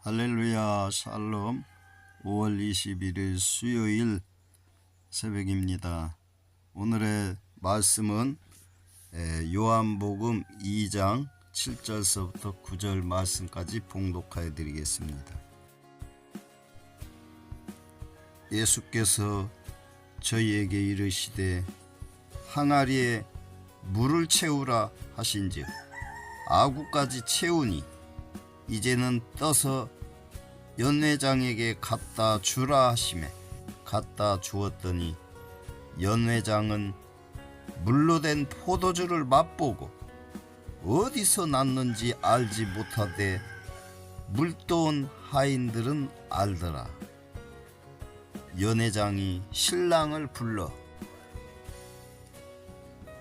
할렐루야 샬롬 5월 21일 수요일 새벽입니다. 오늘의 말씀은 에, 요한복음 2장 7절서부터 9절 말씀까지 봉독하여 드리겠습니다. 예수께서 저희에게 이르시되 항아리에 물을 채우라 하신즉 아구까지 채우니 이제는 떠서 연회장에게 갖다 주라 하심에 갖다 주었더니 연회장은 물로 된 포도주를 맛보고 어디서 났는지 알지 못하되 물도온 하인들은 알더라. 연회장이 신랑을 불러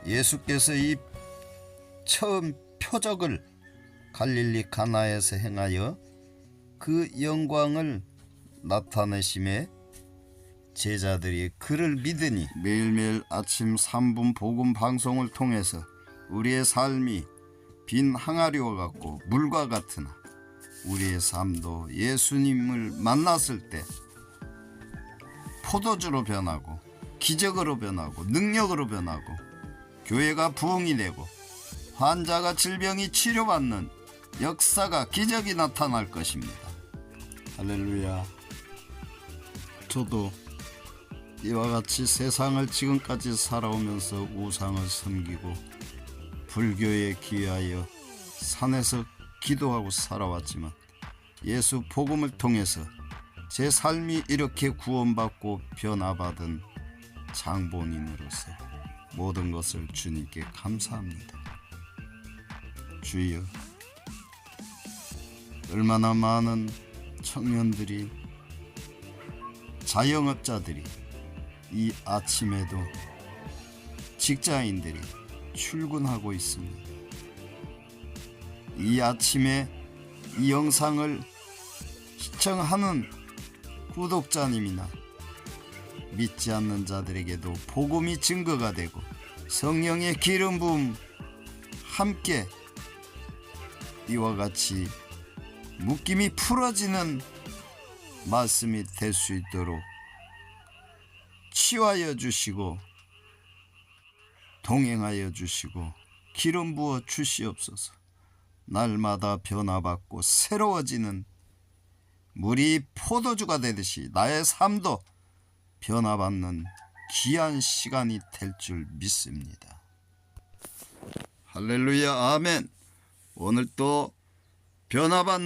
예수께서 이 처음 표적을 갈릴리 가나에서 행하여 그 영광을 나타내심에 제자들이 그를 믿으니 매일매일 아침 3분 복음 방송을 통해서 우리의 삶이 빈 항아리와 같고 물과 같으나 우리의 삶도 예수님을 만났을 때 포도주로 변하고 기적으로 변하고 능력으로 변하고 교회가 부흥이 되고 환자가 질병이 치료받는 역사가 기적이 나타날 것입니다. 할렐루야. 저도 이와 같이 세상을 지금까지 살아오면서 우상을 섬기고 불교에 귀하여 산에서 기도하고 살아왔지만 예수 복음을 통해서 제 삶이 이렇게 구원받고 변화받은 장본인으로서 모든 것을 주님께 감사합니다. 주여 얼마나 많은 청년들이 자영업자들이 이 아침에도 직장인들이 출근하고 있습니다. 이 아침에 이 영상을 시청하는 구독자님이나 믿지 않는 자들에게도 복음이 증거가 되고 성령의 기름 부음 함께 이와 같이 묶임이 풀어지는 말씀이 될 수 있도록 치유하여 주시고 동행하여 주시고 기름 부어 주시옵소서. 날마다 변화받고 새로워지는 물이 포도주가 되듯이 나의 삶도 변화받는 귀한 시간이 될 줄 믿습니다. 할렐루야 아멘. 오늘 또 변화받는